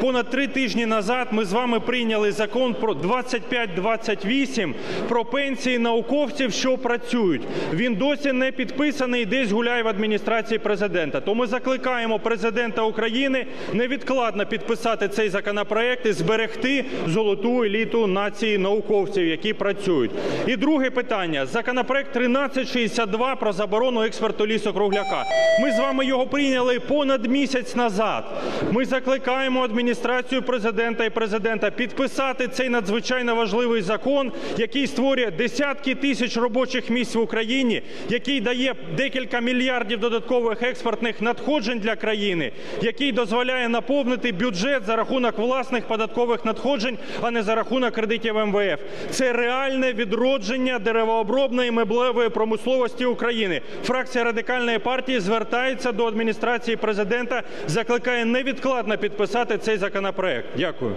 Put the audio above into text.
Понад три тижні назад ми з вами прийняли закон про 2528 про пенсії науковців, що працюють. Він досі не підписаний десь гуляє в адміністрації президента. То ми закликаємо президента України невідкладно підписати цей законопроект і зберегти золоту еліту нації науковців, які працюють. І друге питання. Законопроект 1362 про заборону експорту лісу-кругляка. Ми з вами його прийняли понад місяць назад. Ми закликаємо адміністрацію президента і президента підписати цей надзвичайно важливий закон, який створює десятки тисяч робочих місць в Україні, який дає декілька мільярдів додаткових експортних надходжень для країни, який дозволяє наповнити бюджет за рахунок власних податкових надходжень, а не за рахунок кредитів МВФ. Це реальне відродження деревообробної меблевої промисловості України. Фракція радикальної партії звертається до адміністрації президента, закликає невідкладно підписати цей законопроект. Дякую.